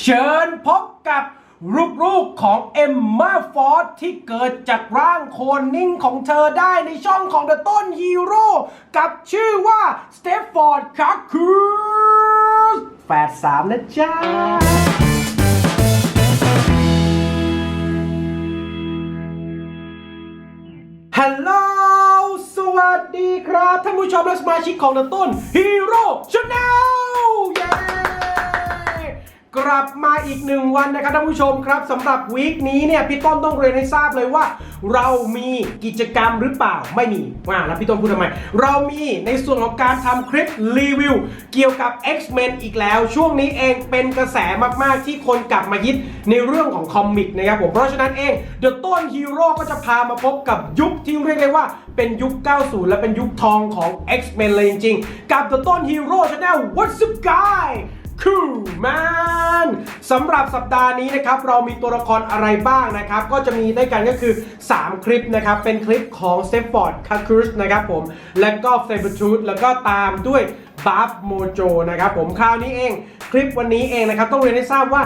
เชิญพบกับลูกๆของเอมมาฟอร์ที่เกิดจากร่างโคลนนิ่งของเธอได้ในช่องของเดอะต้นฮีโร่กับชื่อว่าสเตฟฟอร์ดคาคูสแฝดสามนะจ๊ะฮัลโหล สวัสดีครับ ท่านผู้ชมและสมาชิกของเดอะต้นฮีโร่ชาแนลเย้ กลับมาอีกหนึ่งวันนะครับท่านผู้ชมครับสำหรับวีคนี้เนี่ยพี่ต้นต้องเรียนให้ทราบเลยว่า เรามีกิจกรรมหรือเปล่าไม่มีว่าแล้วพี่ต้นพูดทำไม เรามีในส่วนของการทำคลิปรีวิว เกี่ยวกับ X-Men อีกแล้ว ช่วงนี้เองเป็นกระแสมากๆที่คนกลับมาฮิตในเรื่องของคอมิกนะครับผมเพราะฉะนั้นเองเดอะต้นฮีโร่ก็จะพามาพบกับยุคที่เรียกได้ว่าเป็นยุค 90 และเป็นยุคทองของ X-Men เลยจริงๆกับ The ต้นฮีโร่ Channel What's up guy คูแมนสำหรับสัปดาห์นี้นะครับเรามีตัวละครอะไรบ้างนะครับ ก็จะมีด้วยกันก็คือ 3 คลิปนะครับ เป็นคลิปของ s t e f f o r d c a c u s นะครับผม และก็ f a b r t r u t h แล้วก็ตามด้วยบัฟโมโจนะครับผมคราวนี้เองคลิปวันนี้เองนะครับ ต้องเรียนให้ทราบว่า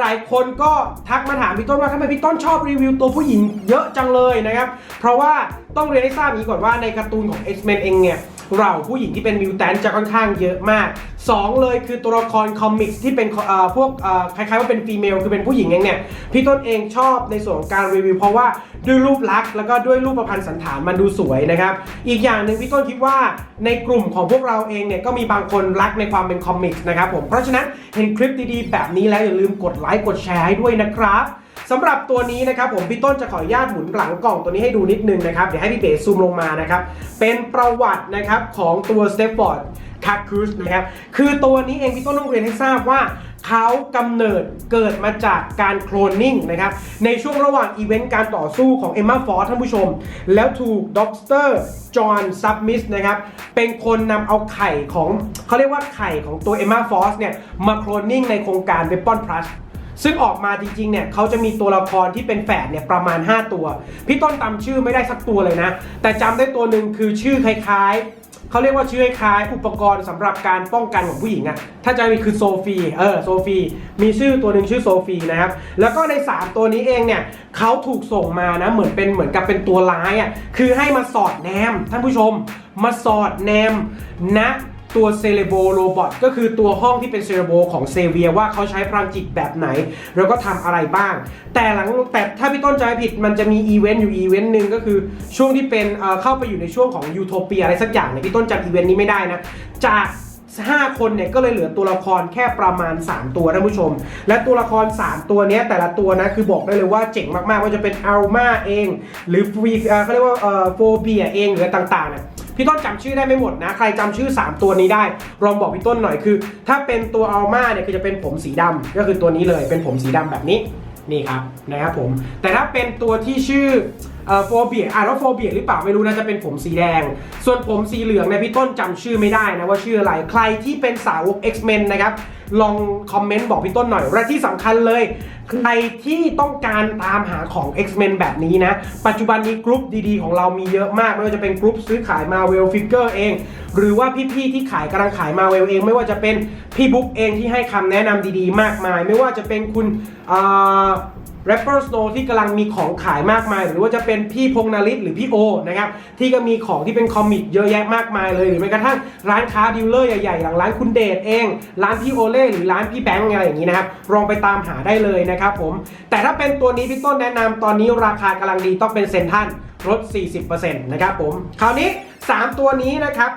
หลายๆ คนก็ทักมาถามพี่ต้นว่าทำไมพี่ต้นชอบรีวิวตัวผู้หญิงเยอะจังเลยนะครับ เพราะว่า ต้องเรียนให้ทราบนี้ก่อนว่าในการ์ตูนของ X-Men เองเนี่ยเราผู้หญิงที่เป็นมิวแทนจะค่อนข้างเยอะมาก 2 เลยคือตัวละครคอมิกส์ที่เป็นพวกคล้ายๆว่าเป็นฟีเมลคือเป็นผู้หญิงเองเนี่ยพี่ต้นเองชอบในส่วนของการรีวิวเพราะว่าด้วยรูปลักษณ์แล้วก็ด้วยรูปประพันธ์สันฐานมันดูสวยนะครับ อีกอย่างหนึ่งพี่ต้นคิดว่าในกลุ่มของพวกเราเองเนี่ยก็มีบางคนรักในความเป็นคอมิกส์นะครับผมเพราะฉะนั้นเห็นคลิปดีๆแบบนี้แล้วอย่าลืมกดไลค์กดแชร์ให้ด้วยนะครับ สำหรับตัวนี้นะครับผมพี่ต้นจะขออนุญาตหมุนหลังกล่องตัวนี้ให้ดูนิดนึงนะครับเดี๋ยวให้พี่เบสซูมลงมานะครับเป็นประวัตินะครับของตัวสเตฟฟอร์ดคาคูสนะครับคือตัวนี้เองพี่ต้นต้องเรียนให้ทราบว่าเขากำเนิดเกิดมาจากการโคลนนิ่งนะครับในช่วงระหว่างอีเวนต์การต่อสู้ของเอมมาฟอร์ท่านผู้ชม แล้วถูกด็อกเตอร์จอห์นซับมิสนะครับเป็นคนนำเอาไข่ของเขาเรียกว่าไข่ของตัวเอมมาฟอร์สเนี่ยมาโคลนนิ่งในโครงการเวปอนพลัส ซึ่งออกมาจริงๆเนี่ยเขาจะมีตัวละครที่เป็นแฝดเนี่ยประมาณ 5 ตัว พี่ต้นจำชื่อไม่ได้สักตัวเลยนะ แต่จำได้ตัวหนึ่งคือชื่อคล้ายๆ เขาเรียกว่าชื่อคล้ายอุปกรณ์สำหรับการป้องกันของผู้หญิงอะถ้าจะมีคือโซฟีเออโซฟีมีชื่อตัวหนึ่งชื่อโซฟีนะครับ แล้วก็ใน 3 ตัวนี้เองเนี่ยเขาถูกส่งมานะเหมือนเป็นเหมือนกับเป็นตัวร้ายอะคือให้มาสอดแนมท่านผู้ชม มาสอดแนมณ ตัวเซเลโบโรบอทก็คือตัวห้องที่เป็นเซเลโบของเซเวียว่าเขาใช้พลังจิตแบบไหน แล้วก็ทำอะไรบ้าง แต่หลังแต่ถ้าพี่ต้นจำผิดมันจะมีอีเวนต์อยู่อีเวนต์หนึ่งก็คือช่วงที่เป็นเข้าไปอยู่ในช่วงของยูโทเปียอะไรสักอย่างเนี่ยพี่ต้นจำอีเวนต์นี้ไม่ได้นะ จาก5 คนเนี่ยก็เลยเหลือตัวละครแค่ประมาณ 3 ตัวท่านผู้ชม และตัวละคร 3 ตัวนี้แต่ละตัวนะคือบอกได้เลยว่าเจ๋งมากๆว่าจะเป็นอัลมาเอง หรือฟีเอ่อเขาเรียกว่าเอ่อโฟเบียเองหรือต่างๆเนี่ย พี่ต้นจำชื่อได้ไม่หมดนะ ใครจำชื่อ 3 ตัวนี้ได้ลองบอกพี่ต้นหน่อยคือ ถ้าเป็นตัวอัลมาเนี่ยคือจะเป็นผมสีดำก็คือตัวนี้เลยเป็นผมสีดำแบบนี้นี่ครับนะครับผม แต่ถ้าเป็นตัวที่ชื่อ โฟเบียอ่านว่าโฟเบียหรือเปล่าไม่รู้นะจะเป็นผมสีแดง ส่วนผมสีเหลืองเนี่ยพี่ต้นจำชื่อไม่ได้นะว่าชื่ออะไรใครที่เป็นสาวก X-Men นะครับลองคอมเมนต์บอกพี่ต้นหน่อยและที่สำคัญเลย ใครที่ต้องการตามหาของ X-Men แบบนี้นะ ปัจจุบันนี้กรุ๊ปดีๆ ของเรามีเยอะมาก ไม่ว่าจะเป็นกรุ๊ปซื้อขาย Marvel Figure เอง หรือว่าพี่ๆที่ขายกำลังขาย Marvel เอง ไม่ว่าจะเป็นพี่บุ๊กเองที่ให้คำแนะนำดีๆ มากมาย ไม่ว่าจะเป็นคุณ แรปเปอร์สโนที่กำลังมีของขายมากมาย หรือว่าจะเป็นพี่พงษ์นาริศหรือพี่โอนะครับที่ก็มีของที่เป็นคอมิกเยอะแยะมากมายเลย หรือแม้กระทั่งร้านค้าดีลเลอร์ใหญ่ๆอย่างร้านคุณเดชเอง ร้านพี่โอเล่หรือร้านพี่แบงค์อะไรอย่างนี้นะครับลองไปตามหาได้เลยนะครับผมแต่ถ้าเป็นตัวนี้พี่ต้นแนะนำตอนนี้ราคากำลังดีต้องเป็นเซนทันลด 40%นะครับผม คราวนี้ 3 ตัวนี้นะครับ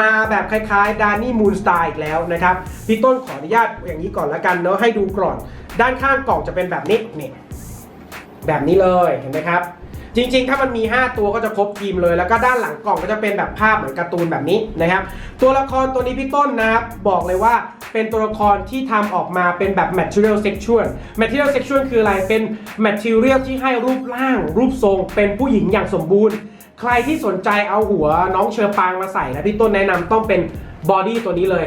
มาแบบคล้ายๆดานี่มูนสไตล์อีกแล้วนะครับ พี่ต้นขออนุญาตอย่างนี้ก่อนละกันเนาะให้ดูก่อน ด้านข้างกล่องจะเป็นแบบนี้นี่ แบบนี้เลยเห็นไหมครับ จริงๆ ถ้ามันมี 5 ตัวก็จะครบทีมเลย แล้วก็ด้านหลังกล่องก็จะเป็นแบบภาพเหมือนการ์ตูนแบบนี้นะครับ ตัวละครตัวนี้พี่ต้นนะครับ บอกเลยว่าเป็นตัวละครที่ทำออกมาเป็นแบบ material sexual material sexual คืออะไรเป็น material ที่ให้รูปร่าง รูปทรง เป็นผู้หญิงอย่างสมบูรณ์ ใครที่สนใจเอาหัวน้องเชอปางมาใส่นะพี่ต้นแนะนำต้องเป็นบอดี้ตัวนี้เลย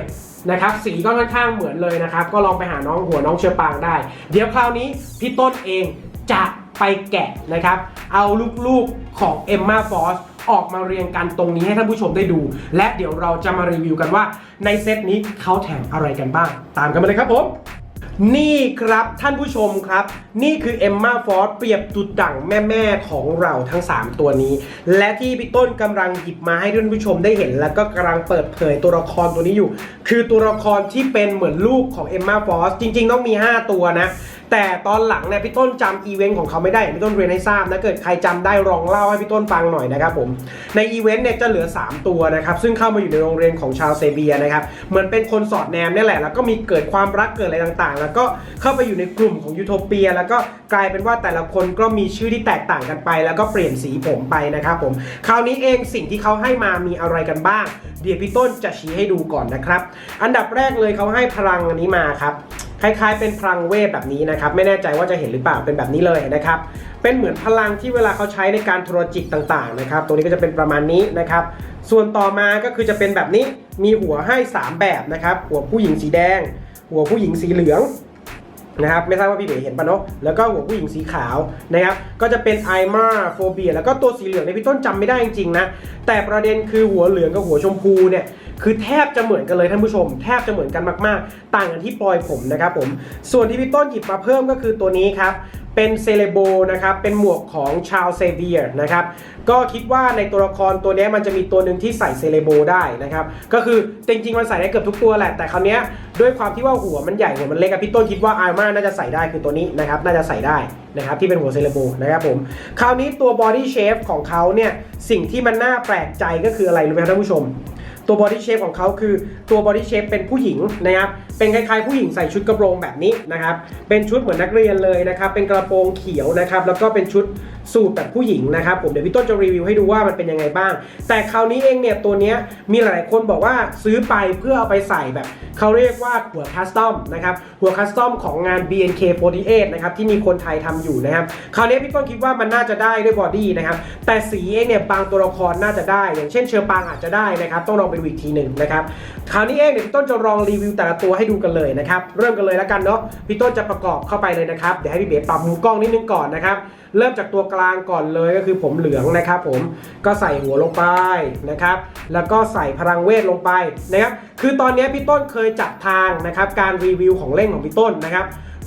นะครับสีก็ค่อนข้างเหมือนเลยนะครับ ก็ลองไปหาน้องหัวน้องเชอปางได้ เดี๋ยวคราวนี้พี่ต้นเองจะ ไปแกะนะครับ เอาลูกๆของเอมมาฟอสออกมาเรียงกันตรงนี้ให้ท่านผู้ชมได้ดู และเดี๋ยวเราจะมารีวิวกันว่าในเซตนี้เขาแถมอะไรกันบ้าง ตามกันมาเลยครับผมนี่ครับท่านผู้ชมครับ นี่คือเอมมาฟอร์เปรียบตุดดั่งแม่ ๆ ของเราทั้ง 3 ตัวนี้ และที่พี่ต้นกำลังหยิบมาให้ท่านผู้ชมได้เห็น แล้วก็กำลังเปิดเผยตัวละครตัวนี้อยู่ คือตัวละครที่เป็นเหมือนลูกของเอมมาฟอร์จริง ๆ ต้องมี 5 ตัวนะ แต่ตอนหลังเนี่ยพี่ต้นจำอีเวนต์ของเขาไม่ได้พี่ต้นเรียนให้ทราบนะเกิดใครจำได้ลองเล่าให้พี่ต้นฟังหน่อยนะครับผมในอีเวนต์เนี่ยจะเหลือ 3 ตัวนะครับซึ่งเข้ามาอยู่ในโรงเรียนของชาวเซเบียนะครับเหมือนเป็นคนสอดแนมนี่แหละแล้วก็มีเกิดความรักเกิดอะไรต่างๆ แล้วก็เข้าไปอยู่ในกลุ่มของยูโทเปีย แล้วก็กลายเป็นว่าแต่ละคนก็มีชื่อที่แตกต่างกันไป แล้วก็เปลี่ยนสีผมไปนะครับผมคราวนี้เองสิ่งที่เขาให้มามีอะไรกันบ้าง เดี๋ยวพี่ต้นจะชี้ให้ดูก่อนนะครับ อันดับแรกเลยเขาให้พลังอันนี้มาครับ คล้ายๆ เป็นพลังเวทแบบนี้นะครับ ไม่แน่ใจว่าจะเห็นหรือเปล่าเป็นแบบนี้เลยนะครับ เป็นเหมือนพลังที่เวลาเขาใช้ในการโทรจิตต่างๆนะครับตัวนี้ก็จะเป็นประมาณนี้นะครับ ส่วนต่อมาก็คือจะเป็นแบบนี้มีหัวให้ 3 แบบนะครับ หัวผู้หญิงสีแดง หัวผู้หญิงสีเหลืองนะครับไม่ทราบว่าพี่เบ๋เห็นปะเนาะแล้วก็หัวผู้หญิงสีขาวนะครับก็จะเป็นไอมาโฟเบียแล้วก็ตัวสีเหลืองเนี่ยพี่ต้นจำไม่ได้จริงๆนะแต่ประเด็นคือหัวเหลืองกับหัวชมพูเนี่ย คือแทบจะเหมือนกันเลยท่านผู้ชม แทบจะเหมือนกันมากๆ ต่างกันที่ปลอยผมนะครับผม ส่วนที่พี่ต้นหยิบมาเพิ่มก็คือตัวนี้ครับเป็นเซเลโบนะครับ เป็นหมวกของชาวเซเบียนะครับ ก็คิดว่าในตัวละครตัวนี้มันจะมีตัวหนึ่งที่ใส่เซเลโบได้นะครับ ก็คือจริงๆมันใส่ได้เกือบทุกตัวแหละ แต่คราวนี้ด้วยความที่ว่าหัวมันใหญ่หัวมันเล็กอะพี่ต้นคิดว่าอาร์มาน่าจะใส่ได้คือตัวนี้นะครับ น่าจะใส่ได้นะครับที่เป็นหัวเซเลโบนะครับผม คราวนี้ตัวบอดี้เชฟของเขาเนี่ยสิ่งที่มันน่าแปลกใจก็คืออะไรรู้ไหมครับท่านผู้ชม ตัวบอดี้เชฟของเขาคือตัวบอดี้เชฟเป็นผู้หญิงนะครับเป็นคล้ายๆผู้หญิงใส่ชุดกระโปรงแบบนี้นะครับเป็นชุดเหมือนนักเรียนเลยนะครับเป็นกระโปรงเขียวนะครับแล้วก็เป็นชุด สูทแบบผู้หญิงนะครับผมเดี๋ยวพี่ต้นจะรีวิวให้ดูว่ามันเป็นยังไงบ้าง แต่คราวนี้เองเนี่ยตัวเนี้ยมีหลายคนบอกว่าซื้อไปเพื่อเอาไปใส่แบบเขาเรียกว่าหัวคัสตอมนะครับหัวคัสตอมของงาน BNK48 นะครับที่มีคนไทยทำอยู่นะครับคราวนี้พี่ต้นคิดว่ามันน่าจะได้ด้วยบอดี้นะครับแต่สีเองเนี่ยบางตัวละครน่าจะได้ อย่างเช่นเชอร์ปางอาจจะได้นะครับต้องลองไปดูอีกทีหนึ่งนะครับคราวนี้เองเนี่ยพี่ต้นจะลองรีวิวแต่ละตัวให้ดูกันเลยนะครับเริ่มกันเลยแล้วกันเนาะพี่ต้นจะประกอบเข้าไปเลยนะครับเดี๋ยวให้พี่เบ๋ปรับมุมกล้องนิดนึงก่อนนะครับเริ่มจากตัวกลางก่อนเลยก็คือผมเหลืองนะครับผมก็ใส่หัวลงไปนะครับแล้วก็ใส่พลังเวทลงไปนะครับคือตอนนี้พี่ต้นเคยจับทางนะครับการรีวิวของเล่นของพี่ต้นนะครับ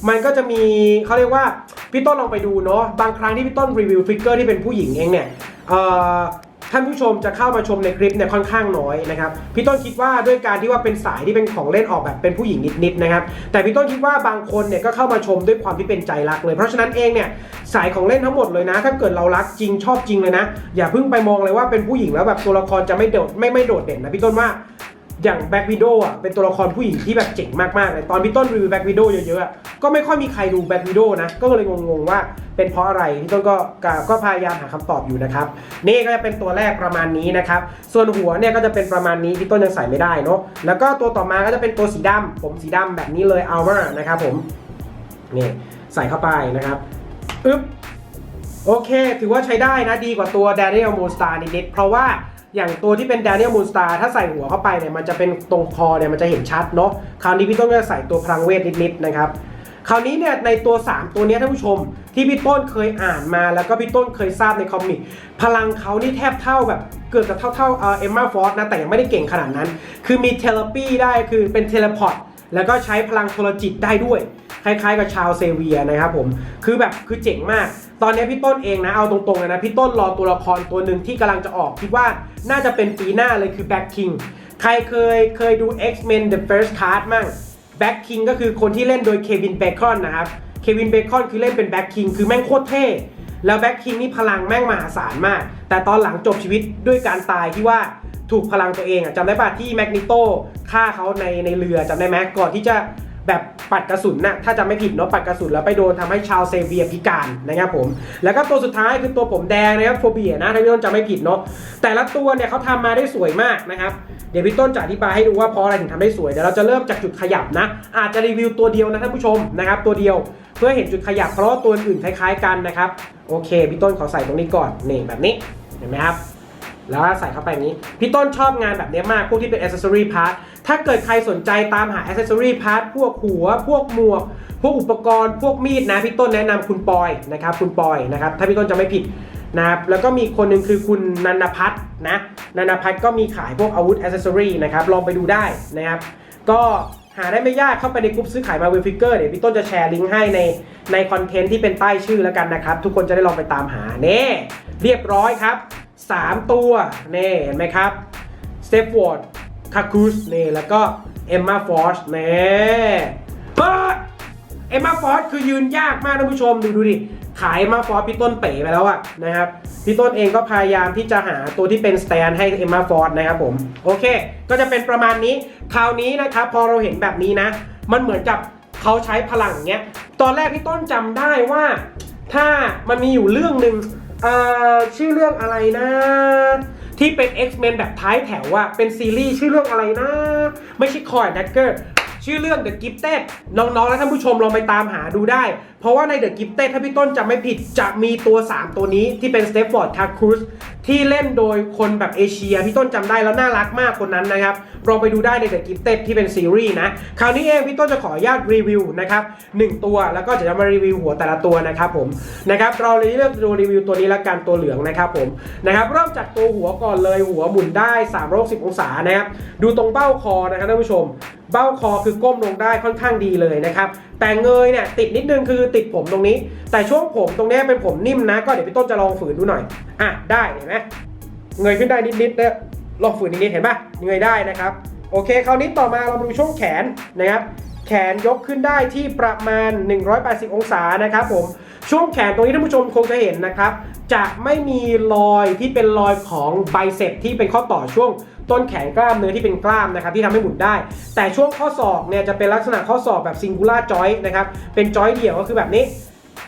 มันก็จะมีเขาเรียกว่าพี่ต้นลองไปดูเนาะบางครั้งที่พี่ต้นรีวิวฟิกเกอร์ที่เป็นผู้หญิงเองเนี่ยเอ่อ ท่านผู้ชมจะเข้ามาชมในคลิปเนี่ยค่อนข้างน้อยนะครับพี่ต้นคิดว่าด้วยการที่ว่าเป็นสายที่เป็นของเล่นออกแบบเป็นผู้หญิงนิดๆนะครับแต่พี่ต้นคิดว่าบางคนเนี่ยก็เข้ามาชมด้วยความที่เป็นใจรักเลย เพราะฉะนั้นเองเนี่ยสายของเล่นทั้งหมดเลยนะ ถ้าเกิดเรารักจริงชอบจริงเลยนะ อย่าเพิ่งไปมองเลยว่าเป็นผู้หญิงแล้วแบบตัวละครจะไม่โดดไม่ไม่โดดเด่นนะพี่ต้นว่า อย่างแบ็กวิดโดอะเป็นตัวละครผู้หญิงที่แบบเจ๋งมากๆเลยตอนพี่ต้นรีวิวแบ็กวิดโดเยอะๆอะก็ไม่ค่อยมีใครดูแบ็กวิดโดนะก็เลยงงๆว่าเป็นเพราะอะไรพี่ต้นก็ก็ก็พยายามหาคำตอบอยู่นะครับนี่ก็จะเป็นตัวแรกประมาณนี้นะครับส่วนหัวเนี่ยก็จะเป็นประมาณนี้พี่ต้นยังใส่ไม่ได้เนาะแล้วก็ตัวต่อมาก็จะเป็นตัวสีดำผมสีดำแบบนี้เลยอัลมานะครับผมนี่ใส่เข้าไปนะครับอึ๊บโอเค ถือว่าใช้ได้นะดีกว่าตัว Daniel Moonstar นิดๆเพราะว่า อย่างตัวที่เป็น Daniel Moonstar ถ้าใส่หัวเข้าไปเนี่ยมันจะเป็นตรงคอเนี่ยมันจะเห็นชัดเนาะคราวนี้พี่ต้นก็จะใส่ตัวพลังเวทนิดๆนะครับคราวนี้เนี่ยในตัว 3 ตัวนี้ท่านผู้ชม ที่พี่ต้นเคยอ่านมาแล้วก็พี่ต้นเคยทราบในคอมิกพลังเขานี่แทบเท่าแบบเกือบจะเท่าเท่าเอ่อเอมมาฟอร์นะแต่ยังไม่ได้เก่งขนาดนั้น คือมีเทเลปีได้คือเป็นเทเลพอร์ตแล้วก็ใช้พลังโทรจิตได้ด้วย คล้ายๆกับชาวเซเวียนะครับผม คือแบบคือเจ๋งมาก ตอนนี้พี่ต้นเองนะเอาตรงๆเลยนะพี่ต้นรอตัวละครตัวหนึ่งที่กำลังจะออกคิดว่าน่าจะเป็นปีหน้าเลยคือแบ็คคิงใครเคยเคยดู X-Men The First Card มั่งแบ็คคิงก็คือคนที่เล่นโดยเควินเบคอนนะครับเควินเบคอนคือเล่นเป็นแบ็คคิงคือแม่งโคตรเท่แล้วแบ็คคิงนี่พลังแม่งมหาศาลมาก แต่ตอนหลังจบชีวิตด้วยการตายที่ว่าถูกพลังตัวเองอะจำได้ป่ะที่แมกนิโตฆ่าเขาในในเรือจำได้ไหมก่อนที่จะ แบบปัดกระสุนนะถ้าจำไม่ผิดเนาะปัดกระสุนแล้วไปโดนทำให้ชาวเซเบียพิการนะครับผมแล้วก็ตัวสุดท้ายคือตัวผมแดงนะครับโฟเบียนะถ้าพี่ต้นจำไม่ผิดเนาะแต่ละตัวเนี่ยเขาทำมาได้สวยมากนะครับเดี๋ยวพี่ต้นจะอธิบายให้ดูว่าเพราะอะไรถึงทำได้สวยเดี๋ยวเราจะเริ่มจากจุดขยับนะ อาจจะรีวิวตัวเดียวนะท่านผู้ชมนะครับตัวเดียวเพื่อเห็นจุดขยับเพราะตัวอื่นคล้าย ๆ กันนะครับโอเคพี่ต้นขอใส่ตรงนี้ก่อนนี่แบบนี้เห็นไหมครับ แล้วใส่เข้าไปนี้ พี่ต้นชอบงานแบบนี้มากพวกที่เป็น accessory part ถ้าเกิดใครสนใจตามหา accessory part พวกหัว พวกหมวก พวกอุปกรณ์พวกมีดนะพี่ต้นแนะนำคุณปอยนะครับคุณปอยนะครับถ้าพี่ต้นจะไม่ผิดนะครับแล้วก็มีคนหนึ่งคือคุณนันพัฒน์นะนันพัฒน์ก็มีขายพวกอาวุธ accessory นะครับลองไปดูได้นะครับก็หาได้ไม่ยากเข้าไปในกลุ่มซื้อขายมาเวลฟิกเกอร์เดี๋ยวพี่ต้นจะแชร์ลิงก์ให้ในในคอนเทนต์ที่เป็นใต้ชื่อแล้วกันนะครับ ทุกคนจะได้ลองไปตามหาเน่เรียบร้อยครับ 3 ตัวเน่เห็นไหมครับสเตฟวอร์ดคาคูสเน่แล้วก็เอมมาฟอร์ชเน่เอ็มมาฟอร์สคือยืนยากมากท่านผู้ชมดูดูดิขายเอมมาฟอร์สพี่ต้นเป๋ไปแล้วอะนะครับพี่ต้นเองก็พยายามที่จะหาตัวที่เป็นสแตนให้เอมมาฟอร์สนะครับผมโอเค ก็จะเป็นประมาณนี้คราวนี้นะครับพอเราเห็นแบบนี้นะ มันเหมือนกับเขาใช้พลังเงี้ยตอนแรกพี่ต้นจำได้ว่า ถ้ามันมีอยู่เรื่องหนึ่ง เอ่อชื่อเรื่องอะไรนะ ที่เป็น X-Men แบบท้ายแถวอะเป็นซีรีส์ชื่อเรื่องอะไรนะ ไม่ใช่คอยดักเกอร์ชื่อเรื่อง The Gifted น้องๆ และท่านผู้ชมลองไปตามหาดูได้ เพราะว่าใน The Gifted ถ้าพี่ต้นจำไม่ผิดจะมีตัว 3 ตัวนี้ที่เป็น s t e f f o r d c a c r u s ที่เล่นโดยคนแบบเอเชียพี่ต้นจำได้แล้วน่ารักมากคนนั้นนะครับลองไปดูได้ใน The Gifted ที่เป็นซีรีส์นะ คราวนี้เองพี่ต้นจะขออนุญาตรีวิวนะครับหนึ่งตัวแล้วก็จะมารีวิวหัวแต่ละตัวนะครับผมนะครับเราเลยเลือกดูรีวิวตัวนี้ละกันตัวเหลืองนะครับผมนะครับเริ่มจากตัวหัวก่อนเลยหัวหมุนได้360องศานะครับดูตรงเบ้าคอนะครับท่านผู้ชม เบ้าคอคือก้มลงได้ค่อนข้างดีเลยนะครับแต่เงยเนี่ยติดนิดนึงคือติดผมตรงนี้ แต่ช่วงผมตรงนี้เป็นผมนิ่มนะ ก็เดี๋ยวพี่ต้นจะลองฝืนดูหน่อย อะได้เห็นไหมเงยขึ้นได้นิดๆนะลองฝืนนิดๆเห็นปะเงยได้นะครับ โอเค คราวนี้ต่อมาเรามาดูช่วงแขนนะครับ แขนยกขึ้นได้ที่ประมาณ 180 องศานะครับผม ช่วงแขนตรงนี้ท่านผู้ชมคงจะเห็นนะครับ จะไม่มีรอยที่เป็นรอยของไบเซปที่เป็นข้อต่อช่วงต้นแขนกล้ามเนื้อที่เป็นกล้ามนะครับที่ทำให้หมุนได้ แต่ช่วงข้อศอกเนี่ยจะเป็นลักษณะข้อศอกแบบซิงคูล่าจอยนะครับเป็นจอยเดี่ยวก็คือแบบนี้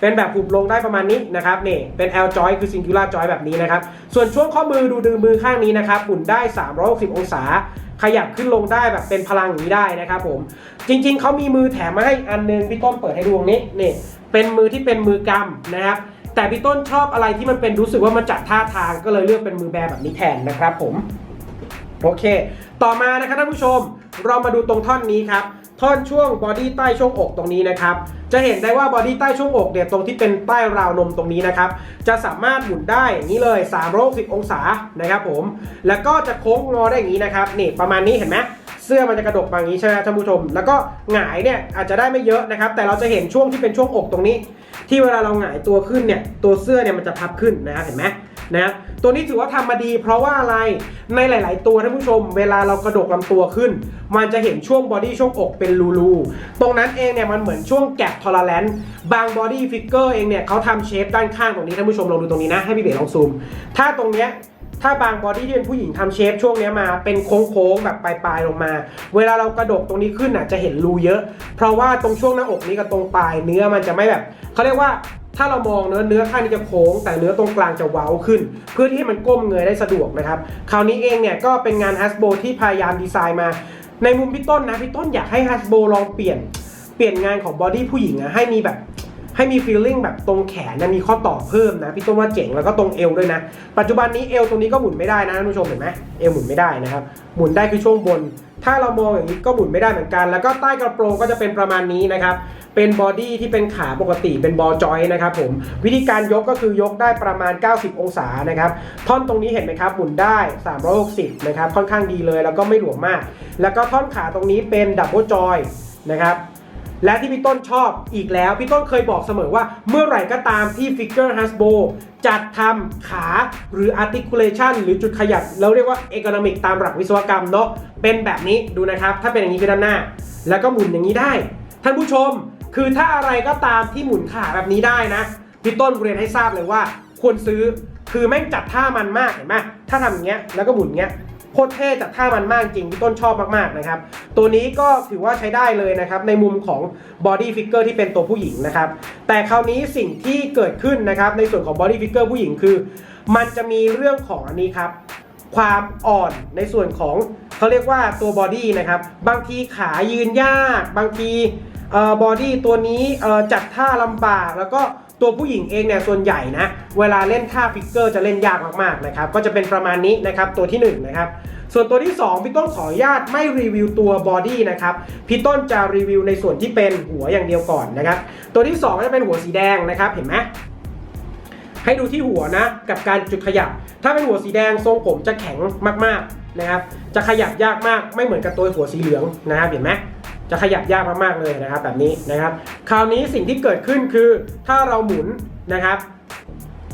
เป็นแบบหุบลงได้ประมาณนี้นะครับนี่เป็น L joint คือ singular joint แบบนี้นะครับส่วนช่วงข้อมือดูดือมือข้างนี้นะครับหมุนได้ 360 องศาขยับขึ้นลงได้แบบเป็นพลังอย่างนี้ได้นะครับผม จริงๆ เขามีมือแถมมาให้อันนึงพี่ต้นเปิดให้ดูตรงนี้นี่ เป็นมือที่เป็นมือกำนะครับ แต่พี่ต้นชอบอะไรที่มันเป็นรู้สึกว่ามันจัดท่าทางก็เลยเลือกเป็นมือแบแบบนี้แทนนะครับผม โอเค ต่อมานะครับท่านผู้ชม เรามาดูตรงท่อนนี้ครับ ท่อนช่วงบอดี้ใต้ช่วงอกตรงนี้นะครับ จะเห็นได้ว่าบอดี้ใต้ช่วงอกเนี่ยตรงที่เป็นใต้ราวนมตรงนี้นะครับ จะสามารถหมุนได้อย่างนี้เลย 360 องศานะครับผม แล้วก็จะโค้งงอได้อย่างนี้นะครับ นี่ประมาณนี้เห็นไหมเสื้อมันจะกระดกมาอย่างนี้ใช่ไหมท่านผู้ชม แล้วก็หงายเนี่ยอาจจะได้ไม่เยอะนะครับ แต่เราจะเห็นช่วงที่เป็นช่วงอกตรงนี้ ที่เวลาเราหงายตัวขึ้นเนี่ย ตัวเสื้อเนี่ยมันจะพับขึ้นนะครับ เห็นไหม นะตัวนี้ถือว่าทำมาดี เพราะว่าอะไรในหลาย ๆ ตัวท่านผู้ชม เวลาเรากระดกลำตัวขึ้น มันจะเห็นช่วงบอดี้ช่วงอกเป็นรูๆตรงนั้นเองเนี่ยมันเหมือนช่วงแก p ทอร์แลนซ์บางบอดี้ฟิกเกอร์เองเนี่ยเขาทำเชฟด้านข้างตรงนี้ท่านผู้ชมลองดูตรงนี้นะให้พี่เบสลองซูม ถ้าตรงเนี้ยถ้าบางบอดี้ที่เป็นผู้หญิงทำเชฟช่วงเนี้ยมาเป็นโค้งๆแบบปลายๆลงมา เวลาเรากระดกตรงนี้ขึ้นอะจะเห็นรูเยอะ เพราะว่าตรงช่วงหน้าอกนี้กับตรงปลายเนื้อมันจะไม่แบบเขาเรียกว่า ถ้าเรามองเนื้อเนื้อข้างนี้จะโค้ง แต่เนื้อตรงกลางจะเว้าขึ้น เพื่อที่ให้มันก้มเงยได้สะดวกนะครับ คราวนี้เองเนี่ยก็เป็นงานฮัสโบที่พยายามดีไซน์มา ในมุมพี่ต้นนะพี่ต้นอยากให้ฮัสโบลองเปลี่ยนเปลี่ยนงานของบอดี้ผู้หญิงอะให้มีแบบให้มีฟีลลิ่งแบบตรงแขนนะมีข้อต่อเพิ่มนะพี่ต้นว่าเจ๋งแล้วก็ตรงเอวด้วยนะ ปัจจุบันนี้เอวตรงนี้ก็หมุนไม่ได้นะท่านผู้ชมเห็นไหมเอวหมุนไม่ได้นะครับหมุนได้คือช่วงบน ถ้าเรามองอย่างนี้ก็หมุนไม่ได้เหมือนกัน แล้วก็ใต้กระโปรงก็จะเป็นประมาณนี้นะครับ เป็นบอดี้ที่เป็นขาปกติเป็นบอลจอยนะครับผม วิธีการยกก็คือยกได้ประมาณ 90 องศานะครับ ท่อนตรงนี้เห็นไหมครับ หมุนได้ 360 นะครับ ค่อนข้างดีเลย แล้วก็ไม่หลวมมาก แล้วก็ท่อนขาตรงนี้เป็นดับเบิลจอยนะครับและที่พี่ต้นชอบอีกแล้ว พี่ต้นเคยบอกเสมอว่าเมื่อไหร่ก็ตามที่ Figure Hasbro จัดทำขาหรือ articulation หรือจุดขยับ เราเรียกว่า economic ตามหลักวิศวกรรมเนาะเป็นแบบนี้ดูนะครับ ถ้าเป็นอย่างนี้คือด้านหน้า แล้วก็หมุนอย่างนี้ได้ ท่านผู้ชม คือถ้าอะไรก็ตามที่หมุนขาแบบนี้ได้นะพี่ต้นเรียนให้ทราบเลยว่า ควรซื้อคือแม่งจัดท่ามันมากเห็นไหมถ้าทำอย่างเงี้ยแล้วก็หมุนเงี้ย โคตรเท่จัดท่ามันมากจริงพี่ต้นชอบมากๆนะครับ ตัวนี้ก็ถือว่าใช้ได้เลยนะครับ ในมุมของบอดี้ฟิกเกอร์ที่เป็นตัวผู้หญิงนะครับ แต่คราวนี้สิ่งที่เกิดขึ้นนะครับ ในส่วนของบอดี้ฟิกเกอร์ผู้หญิงคือ มันจะมีเรื่องของอันนี้ครับ ความอ่อนในส่วนของเขาเรียกว่าตัวบอดี้นะครับ บางทีขายืนยาก บางทีบอดี้ตัวนี้จัดท่าลำบากแล้วก็ ตัวผู้หญิงเองเนี่ยส่วนใหญ่นะ เวลาเล่นท่าฟิกเกอร์จะเล่นยากมากๆนะครับ ก็จะเป็นประมาณนี้นะครับตัวที่หนึ่งนะครับส่วนตัวที่ 2 พี่ต้นขออนุญาตไม่รีวิวตัวบอดี้นะครับพี่ต้นจะรีวิวในส่วนที่เป็นหัวอย่างเดียวก่อนนะครับ ตัวที่2จะเป็นหัวสีแดงนะครับเห็นไหมให้ดูที่หัวนะกับการจุดขยับ ถ้าเป็นหัวสีแดงทรงผมจะแข็งมากๆนะครับ จะขยับยากมากไม่เหมือนกับตัวหัวสีเหลืองนะครับเห็นไหม จะขยับยากมากๆเลยนะครับแบบนี้นะครับ คราวนี้สิ่งที่เกิดขึ้นคือถ้าเราหมุนนะครับ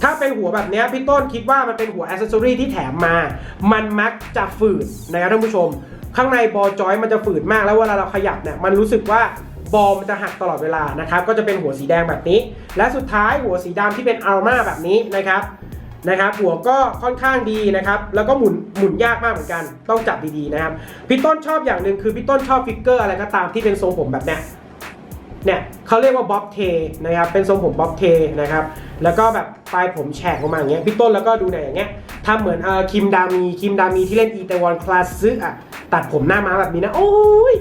ถ้าเป็นหัวแบบนี้พี่ต้นคิดว่ามันเป็นหัวอ c เซสซอรีที่แถมมา มันมักจะฝืดนะครับท่านผู้ชม ข้างในบอลจอยมันจะฝืดมากแล้วเวลาเราขยับเนี่ยมันรู้สึกว่าบอลมันจะหักตลอดเวลานะครับ ก็จะเป็นหัวสีแดงแบบนี้ และสุดท้ายหัวสีดำที่เป็นอัลมาแบบนี้นะครับ นะครับหัวก็ค่อนข้างดีนะครับแล้วก็หมุนหมุนยากมากเหมือนกัน ต้องจับดีๆนะครับพี่ต้นชอบอย่างหนึ่งคือพี่ต้นชอบฟิกเกอร์อะไรก็ตามที่เป็นทรงผมแบบเนี้ยเนี่ยเขาเรียกว่าบ๊อบเทนะครับเป็นทรงผมบ๊อบเทนะครับแล้วก็แบบปลายผมแฉกออกมาอย่างเงี้ยพี่ต้นแล้วก็ดูเนี่ยอย่างเงี้ยทำเหมือนเออคิมดามีคิมดามีที่เล่นอีเตวอนคลาสซึอะตัดผมหน้าม้าแบบนี้นะโอ้ย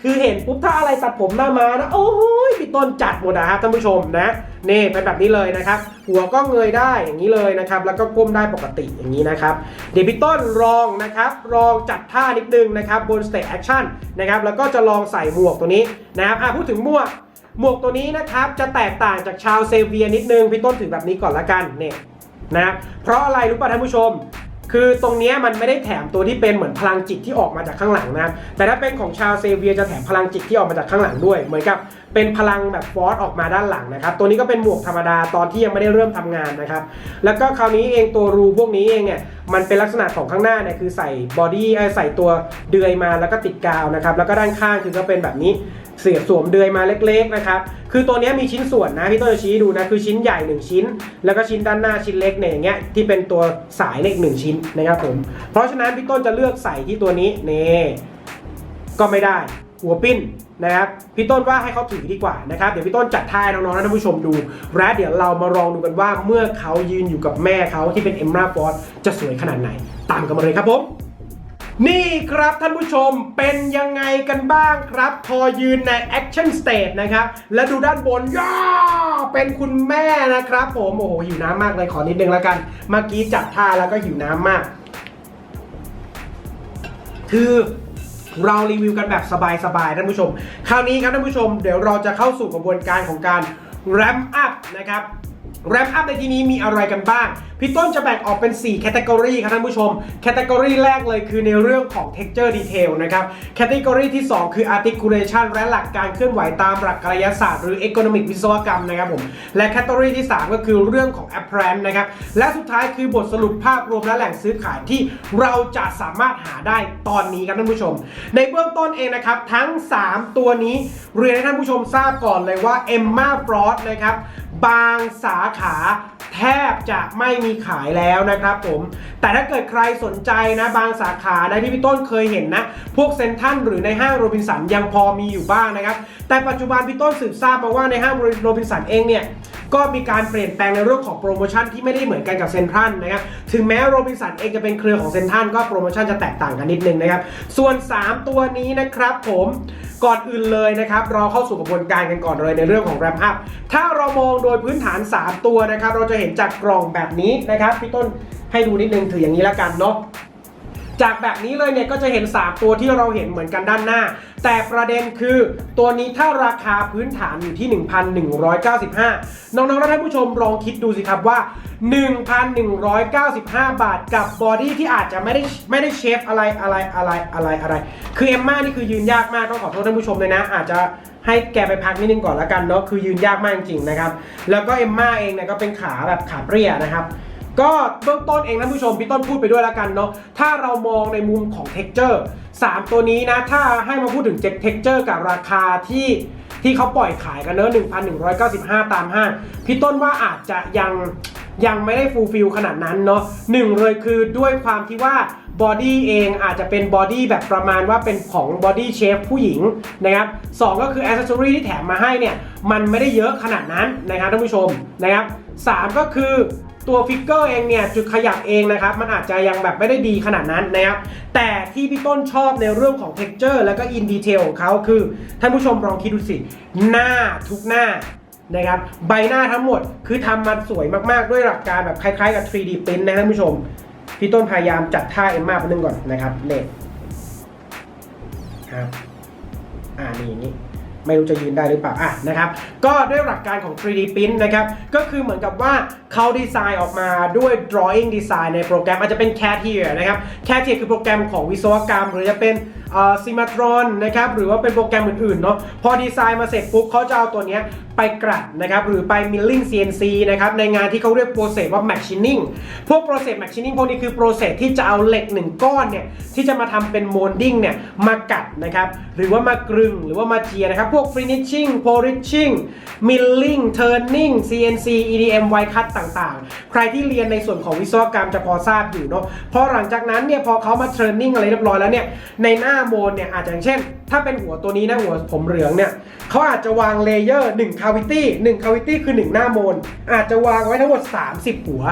คือเห็นปุ๊บถ้าอะไรตัดผมหน้าม้านะโอ้ยพี่ต้นจัดหมดนะครับท่านผู้ชมนะ นี่เป็นแบบนี้เลยนะครับ หัวก็เงยได้อย่างนี้เลยนะครับ แล้วก็ก้มได้ปกติอย่างนี้นะครับ เดี๋ยวพี่ต้นลองนะครับลองจัดท่านิดนึงนะครับบนสเตจแอคชั่นนะครับ แล้วก็จะลองใส่หมวกตัวนี้นะครับอะพูดถึงหมวกหมวกตัวนี้นะครับจะแตกต่างจากชาวเซเวียนิดนึงพี่ต้นถือแบบนี้ก่อนละกันเนี่ยนะครับเพราะอะไรรู้ป่ะท่านผู้ชม คือตรงนี้มันไม่ได้แถมตัวที่เป็นเหมือนพลังจิตที่ออกมาจากข้างหลังนะครับแต่ถ้าเป็นของชาวเซเวียจะแถมพลังจิตที่ออกมาจากข้างหลังด้วย เหมือนกับเป็นพลังแบบฟอสออกมาด้านหลังนะครับ ตัวนี้ก็เป็นหมวกธรรมดาตอนที่ยังไม่ได้เริ่มทำงานนะครับ แล้วก็คราวนี้เองตัวรูพวกนี้เองเนี่ยมันเป็นลักษณะของข้างหน้าเนี่ยคือใส่บอดี้ใส่ตัวเดือยมาแล้วก็ติดกาวนะครับ แล้วก็ด้านข้างคือก็เป็นแบบนี้ เสียบสวมเดือยมาเล็กๆนะครับ คือตัวนี้มีชิ้นส่วนนะพี่ต้นจะชี้ดูนะคือชิ้นใหญ่ 1 ชิ้น แล้วก็ชิ้นด้านหน้าชิ้นเล็กเนี่ยอย่างเงี้ยที่เป็นตัวสายเล็กหนึ่งชิ้นนะครับผม เพราะฉะนั้นพี่ต้นจะเลือกใส่ที่ตัวนี้นี่ก็ไม่ได้หัวปิ้นนะครับพี่ต้นว่าให้เขาถือดีกว่านะครับเดี๋ยวพี่ต้นจัดท่ายน้องๆและท่านผู้ชมดูและเดี๋ยวเรามาลองดูกันว่าเมื่อเขายืนอยู่กับแม่เขาที่เป็นเอมมาฟอร์จะสวยขนาดไหนตามกันมาเลยครับผม นี่ครับท่านผู้ชมเป็นยังไงกันบ้างครับพอยืนใน Action Stage นะครับ และดูด้านบนย่าเป็นคุณแม่นะครับผมโอ้โหหิวน้ำมากเลยขอนิดนึงแล้วกัน เมื่อกี้จัดท่าแล้วก็หิวน้ำมาก คือเรารีวิวกันแบบสบายๆท่านผู้ชม คราวนี้ครับท่านผู้ชม เดี๋ยวเราจะเข้าสู่กระบวนการของการ ramp up นะครับ แรมอัพในที่นี้มีอะไรกันบ้าง พี่ต้นจะแบ่งออกเป็น 4 แคตตากรีครับท่านผู้ชม แคตตากรีแรกเลยคือในเรื่องของ texture detail นะครับ แคตตากรีที่ 2 คือ articulation และหลักการเคลื่อนไหวตามหลักกายศาสตร์หรือ economic วิศวกรรมนะครับผม และแคตตากรีที่ 3 ก็คือเรื่องของ apparent นะครับ และสุดท้ายคือบทสรุปภาพรวมและแหล่งซื้อขายที่เราจะสามารถหาได้ตอนนี้ครับท่านผู้ชม ในเบื้องต้นเองนะครับทั้ง 3 ตัวนี้เรียนให้ท่านผู้ชมทราบก่อนเลยว่า Emma Frost นะครับบางสาขาแทบจะไม่มีขายแล้วนะครับผม แต่ถ้าเกิดใครสนใจนะบางสาขานะที่พี่ต้นเคยเห็นนะ พวกเซนทันหรือในห้างโรบินสันยังพอมีอยู่บ้างนะครับ แต่ปัจจุบันพี่ต้นสืบทราบมาว่าในห้างโรบินสันเองเนี่ยก็มีการเปลี่ยนแปลงในเรื่องของโปรโมชั่นที่ไม่ได้เหมือนกันกับเซนทรัลนะครับถึงแม้โรบินสันเองจะเป็นเครือของเซนทรัลก็โปรโมชั่นจะแตกต่างกันนิดนึงนะครับ ส่วน 3 ตัวนี้นะครับผมก่อนอื่นเลยนะครับ เราเข้าสู่กระบวนการกันก่อนเลยในเรื่องของแรมอัพถ้าเรามองโดยพื้นฐาน 3ตัวนะครับ เราจะเห็นจากกล่องแบบนี้นะครับพี่ต้นให้ดูนิดนึงถืออย่างนี้แล้วกันเนาะจากแบบนี้เลยเนี่ยก็จะเห็น 3 ตัวที่เราเห็นเหมือนกันด้านหน้า แต่ประเด็นคือตัวนี้ถ้าราคาพื้นฐานอยู่ที่ 1,195 น้องๆและท่านผู้ชมลองคิดดูสิครับว่า 1,195 บาทกับบอดี้ที่อาจจะไม่ได้ไม่ได้เชฟอะไรอะไรอะไรอะไรอะไร คือเอมม่านี่คือยืนยากมากต้องขอโทษท่านผู้ชมเลยนะ อาจจะ ให้แกไปพักนิดนึงก่อนแล้วกันเนาะคือยืนยากมากจริงๆนะครับ แล้วก็เอมม่าเองเนี่ยก็เป็นขาแบบขาเปรี้ยนะครับก็เบื้องต้นเองท่านผู้ชมพี่ต้นพูดไปด้วยแล้วกันเนาะถ้าเรามองในมุมของ texture 3ตัวนี้นะ ถ้าให้มาพูดถึง texture กับราคาที่ที่เขาปล่อยขายกันเนอะ1,195 ตามห้างพี่ต้นว่าอาจจะยัง ยังไม่ได้ฟูลฟิลขนาดนั้นเนาะหนึ่งเลยคือด้วยความที่ว่าบอดี้เองอาจจะเป็นบอดี้แบบประมาณว่าเป็นของบอดี้เชฟผู้หญิงนะครับสองก็คือ a อ c เซสซอรีที่แถมมาให้เนี่ยมันไม่ได้เยอะขนาดนั้นนะครับท่านผู้ชมนะครับสามก็คือตัวฟิกเกอร์เองเนี่ยจุดขยับเองนะครับมันอาจจะยังแบบไม่ได้ดีขนาดนั้นนะครับแต่ที่พี่ต้นชอบในเรื่องของ texture แล้วก็ in detail ของเขาคือ ท่านผู้ชมลองคิดดูสิ หน้าทุกหน้า นะครับใบหน้าทั้งหมดคือทำมาสวยมากๆด้วยหลักการแบบคล้ายๆกับ 3D print นะท่านผู้ชม พี่ต้นพยายามจัดท่าเอ็มมาแป๊บนึงก่อนนะครับเนี่ยครับอ่านี่อย่างนี้ไม่รู้จะยืนได้หรือเปล่าอะนะครับ ก็ด้วยหลักการของ 3D Print นะครับ ก็คือเหมือนกับว่าเขาดีไซน์ออกมาด้วย Drawing Design ในโปรแกรมอาจจะเป็น CATIA นะครับ CATIA คือโปรแกรมของวิศวกรรม หรือจะเป็น ซีมาตรอนนะครับหรือว่าเป็นโปรแกรมอื่นๆเนาะพอดีไซน์มาเสร็จปุ๊บเขาจะเอาตัวนี้ไปกรัดนะครับหรือไป milling CNC นะครับในงานที่เขาเรียกโปรเซสว่า machining พวกโปรเซส machining พวกนี้คือโปรเซสที่จะเอาเหล็กหนึ่งก้อนเนี่ยที่จะมาทำเป็น molding เนี่ยมากัดนะครับหรือว่ามากรึงหรือว่ามาเจียนะครับพวก finishing polishing milling turning CNC EDM wire cut ต่างๆ ใครที่เรียนในส่วนของวิศวกรรมจะพอทราบอยู่เนาะพอหลังจากนั้นเนี่ยพอเขามา training อะไรเรียบร้อยแล้วเนี่ยในหน้าโมนเนี่ยอาจจะอย่างเช่น ถ้าเป็นหัวตัวนี้นะหัวผมเหลืองเนี่ยเขาอาจจะวางเลเยอร์1 cavity 1 cavity คือ 1 หน้าโมน อาจจะวางไว้ทั้งหมด 30 หัว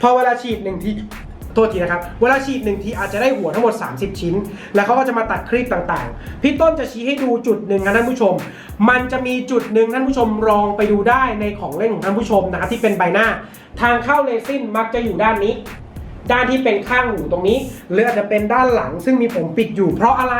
พอเวลาฉีดหนึ่งทีโทษทีนะครับ เวลาฉีดหนึ่งทีอาจจะได้หัวทั้งหมด 30 ชิ้น แล้วเขาก็จะมาตัดครีบต่างๆ พี่ต้นจะชี้ให้ดูจุดหนึ่งนะท่านผู้ชม มันจะมีจุดหนึ่งท่านผู้ชมลองไปดูได้ในของเล่นของท่านผู้ชมนะครับที่เป็นใบหน้า ทางเข้าเลซินมักจะอยู่ด้านนี้ ด้านที่เป็นข้างหูตรงนี้หรืออาจจะเป็นด้านหลัง ซึ่งมีผมปิดอยู่เพราะอะไร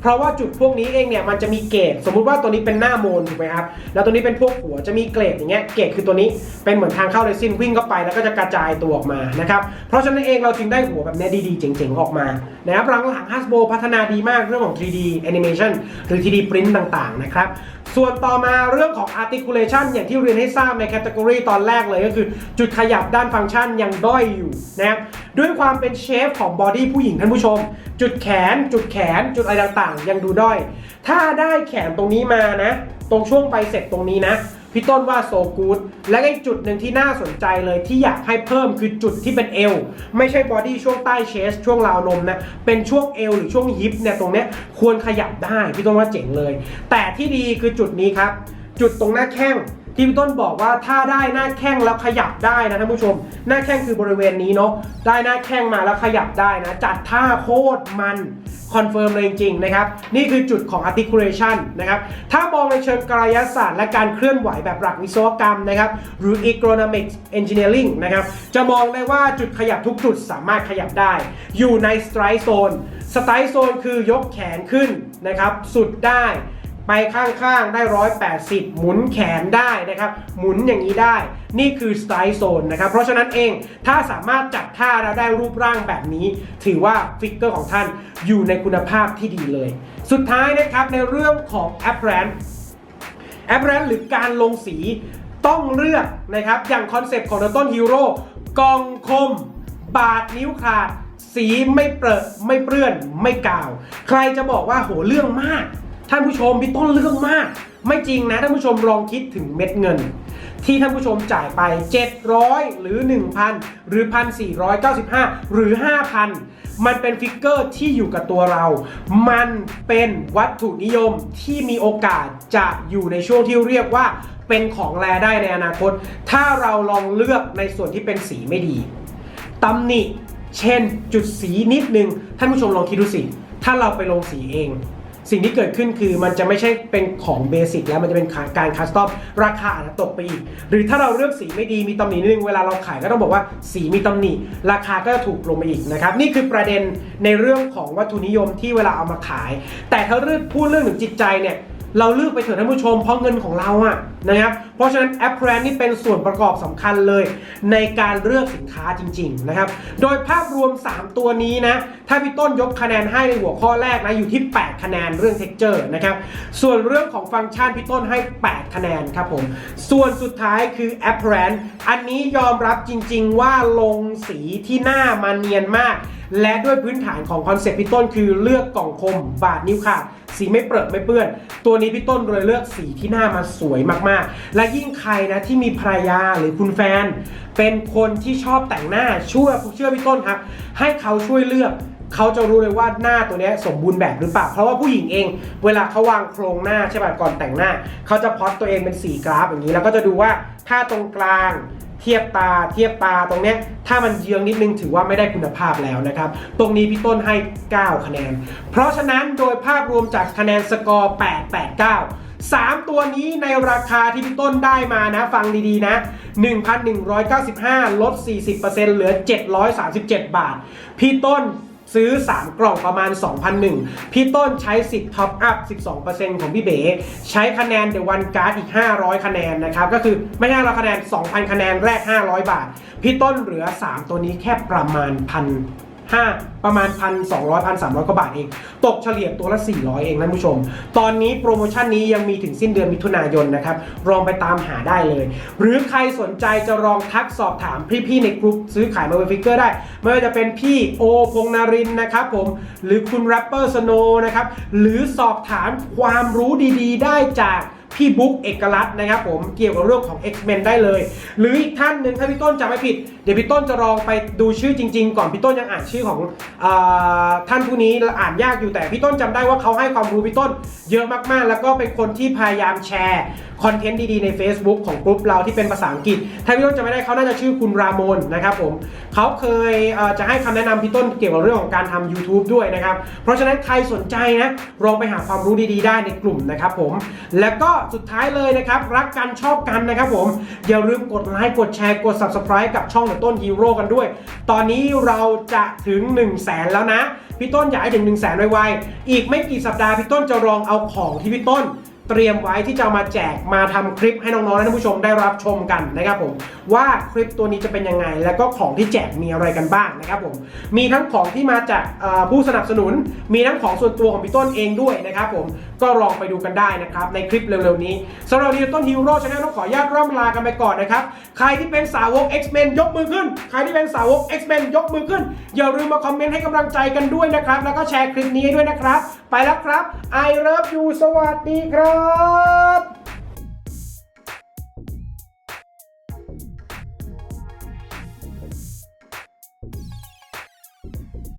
เพราะว่าจุดพวกนี้เองเนี่ยมันจะมีเกจสมมุติว่าตัวนี้เป็นหน้าโมนถูกไหมครับแล้วตัวนี้เป็นพวกหัวจะมีเกรดอย่างเงี้ยเกจคือตัวนี้เป็นเหมือนทางเข้าเรซินวิ่งเข้าไปแล้วก็จะกระจายตัวออกมานะครับเพราะฉะนั้นเองเราจึงได้หัวแบบเนี้ยดีๆเจ๋งๆออกมานะครับหลังๆ Hasbro พัฒนาดีมากเรื่องของ 3D animation หรือ 3D print ต่างๆนะครับส่วนต่อมาเรื่องของ articulation อย่างที่เรียนให้ทราบในแคตตากรีตอนแรกเลยก็คือ จุดขยับด้านฟังก์ชันยังด้อยอยู่นะครับด้วยความเป็นเชฟของบอดี้ผู้หญิงท่านผู้ชม จุดแขนจุดแขนจุดอะไรต่างๆยังดูด้อย ถ้าได้แขนตรงนี้มานะ ตรงช่วงไปเสร็จตรงนี้นะ พี่ต้นว่าโซกูดและอีกจุดหนึ่งที่น่าสนใจเลยที่อยากให้เพิ่มคือจุดที่เป็นเอว ไม่ใช่บอดี้ช่วงใต้เชส ช่วงราวนมนะ เป็นช่วงเอวหรือช่วงฮิปเนี่ยตรงเนี้ยควรขยับได้ พี่ต้นว่าเจ๋งเลย แต่ที่ดีคือจุดนี้ครับ จุดตรงหน้าแข้ง ที่พี่ต้นบอกว่าถ้าได้หน้าแข้งแล้วขยับได้นะท่านผู้ชม หน้าแข้งคือบริเวณนี้เนาะได้หน้าแข้งมาแล้วขยับได้นะ จัดท่าโคตรมันคอนเฟิร์มเลยจริงๆนะครับ นี่คือจุดของ articulation นะครับ ถ้ามองในเชิงกายศาสตร์ และการเคลื่อนไหวแบบหลักวิศวกรรมนะครับ หรือ ergonomics engineering นะครับ จะมองได้ว่าจุดขยับทุกจุดสามารถขยับได้ อยู่ใน strike zone strike zone คือยกแขนขึ้นนะครับ สุดได้ ไปข้างๆ ได้ 180 หมุนแขนได้นะครับ หมุนอย่างนี้ได้ นี่คือสไตล์โซนนะครับ เพราะฉะนั้นเองถ้าสามารถจัดท่าแล้วได้รูปร่างแบบนี้ ถือว่าฟิกเกอร์ของท่านอยู่ในคุณภาพที่ดีเลย สุดท้ายนะครับในเรื่องของแอปแรนแอปแรนหรือการลงสีต้องเลือกนะครับ อย่างคอนเซปต์ของต้นฮีโร่กองคม บาดนิ้วขาด สีไม่เปรอะไม่เปื้อนไม่กาว ใครจะบอกว่าโหเรื่องมาก ท่านผู้ชมพี่ต้นเรื่องมาก ไม่จริงนะท่านผู้ชมลองคิดถึงเม็ดเงิน ที่ท่านผู้ชมจ่ายไป 700 หรือ 1,000 หรือ 1,495 หรือ 5,000 มันเป็นฟิกเกอร์ที่อยู่กับตัวเรา มันเป็นวัตถุนิยมที่มีโอกาสจะอยู่ในช่วงที่เรียกว่าเป็นของแลได้ในอนาคต ถ้าเราลองเลือกในส่วนที่เป็นสีไม่ดีตำหนิ เช่น จุดสีนิดนึง ท่านผู้ชมลองคิดดูสิ ถ้าเราไปลงสีเอง สิ่งที่เกิดขึ้นคือมันจะไม่ใช่เป็นของเบสิกแล้วมันจะเป็นการคัสตอมราคาอาจจะตกไปอีก หรือถ้าเราเลือกสีไม่ดีมีตำหนินิดนึงเวลาเราขายก็ต้องบอกว่าสีมีตำหนิ ราคาก็จะถูกลงไปอีกนะครับนี่คือประเด็นในเรื่องของวัตถุนิยมที่เวลาเอามาขาย แต่ถ้าเรื่องพูดเรื่องถึงจิตใจเนี่ยเราเลือกไปเถอะท่านผู้ชมเพราะเงินของเราอะนะครับ เพราะฉะนั้นแอปแพรนนี่เป็นส่วนประกอบสำคัญเลย ในการเลือกสินค้าจริง ๆ นะครับ โดยภาพรวม 3 ตัวนี้นะ ถ้าพี่ต้นยกคะแนนให้ในหัวข้อแรกนะ อยู่ที่ 8 คะแนนเรื่อง texture นะครับ ส่วนเรื่องของฟังก์ชันพี่ต้นให้ 8 คะแนนครับผม ส่วนสุดท้ายคือแอปแพรนอันนี้ยอมรับจริง ๆ ว่าลงสีที่หน้ามันเนียนมาก และด้วยพื้นฐานของคอนเซ็ปต์พี่ต้นคือเลือกกล่องคมบาดนิ้วขาดสีไม่เปรอะไม่เปื้อน ตัวนี้พี่ต้นเลยเลือกสีที่หน้ามาสวยมากๆ และยิ่งใครนะที่มีภรรยาหรือคุณแฟน เป็นคนที่ชอบแต่งหน้าช่วยเชื่อพี่ต้นครับ ให้เขาช่วยเลือกเขาจะรู้เลยว่าหน้าตัวนี้สมบูรณ์แบบหรือเปล่า เพราะว่าผู้หญิงเอง เวลาเขาวางโครงหน้าใช่ป่ะก่อนแต่งหน้า เขาจะพอตตัวเองเป็นสีกราฟอย่างนี้ แล้วก็จะดูว่าถ้าตรงกลางเทียบตาเทียบตาตรงเนี้ยถ้ามันเยืองนิดนึงถือว่าไม่ได้คุณภาพแล้วนะครับ ตรงนี้พี่ต้นให้ 9 คะแนน เพราะฉะนั้นโดยภาพรวมจากคะแนนสกอร์ 889 3 ตัวนี้ในราคาที่พี่ต้นได้มานะ ฟังดีๆนะ 1,195 ลด 40%เหลือ 737 บาท พี่ต้นซื้อ 3 กล่องประมาณ 2,001 พี่ต้นใช้สิทธิ์ท็อปอัพ 12%ของพี่เบ๋ใช้คะแนนเดวันการ์ดอีก 500 คะแนนนะครับ ก็คือไม่ใช่เราคะแนน 2,000 คะแนนแรก 500 บาท พี่ต้นเหลือ 3 ตัวนี้แค่ประมาณพัน 5 ประมาณ 1,200 1,300 กว่าบาทเอง ตกเฉลี่ยตัวละ 400 เองนะผู้ชม ตอนนี้โปรโมชั่นนี้ยังมีถึงสิ้นเดือนมิถุนายนนะครับลองไปตามหาได้เลย หรือใครสนใจจะลองทักสอบถามพี่ๆในกลุ่มซื้อขายมาเวฟิกเกอร์ได้ไม่ว่าจะเป็นพี่โอพงนารินนะครับผมหรือคุณแรปเปอร์สโนนะครับหรือสอบถามความรู้ดีๆ ได้จาก พี่บุ๊กเอกลักษณ์นะครับผมเกี่ยวกับเรื่องของ X-Men ได้เลย หรืออีกท่านหนึ่งถ้าพี่ต้นจำไม่ผิด เดี๋ยวพี่ต้นจะลองไปดูชื่อจริง ๆ ก่อนพี่ต้นยังอ่านชื่อของอท่านผู้นี้อ่านยากอยู่แต่พี่ต้นจำได้ว่าเขาให้ความรู้พี่ต้นเยอะมากๆ แล้วก็เป็นคนที่พยายามแชร์ คอนเทนต์ดีๆใน Facebook ของกลุ่มเราที่เป็นภาษาอังกฤษ ถ้าพี่ต้นจำไม่ได้เขาน่าจะชื่อคุณรามนนะครับผมเขาเคยจะให้คำแนะนำพี่ต้นเกี่ยวกับเรื่องของการทำ YouTube ด้วยนะครับ เพราะฉะนั้นใครสนใจนะลองไปหาความรู้ดีๆ ได้ในกลุ่มนะครับผมแล้วก็สุดท้ายเลยนะครับรักกันชอบกันนะครับผมอย่าลืมกดไลค์กดแชร์กด Subscribe กับช่องของต้นฮีโร่กันด้วย ตอนนี้เราจะถึง 1 0 0 0 0แสนแล้วนะ พี่ต้นอยากให้ถึง 1 0 0 0 0แสนไวๆอีกไม่กี่สัปดาห์พี่ต้นจะลองเอาของที่พี่ต้น เตรียมไว้ที่จะมาแจกมาทำคลิปให้น้องๆและท่านผู้ชมได้รับชมกันนะครับผมว่าคลิปตัวนี้จะเป็นยังไง แล้วก็ของที่แจกมีอะไรกันบ้างนะครับผมมีทั้งของที่มาจากผู้สนับสนุน มีทั้งของส่วนตัวของพี่ต้นเองด้วยนะครับผม ก็ลองไปดูกันได้นะครับ ในคลิปเร็วๆนี้สำหรับดีต้นฮีโร่ชาแนลต้องขออนุญาตร่ำลากันไปก่อนนะครับ ใครที่เป็นสาวก X-Men ยกมือขึ้น ใครที่เป็นสาวก X-Men ยกมือขึ้น อย่าลืมมาคอมเมนต์ให้กำลังใจกันด้วยนะครับ แล้วก็แชร์คลิปนี้ด้วยนะครับ ไปแล้วครับ I love you สวัสดีครับ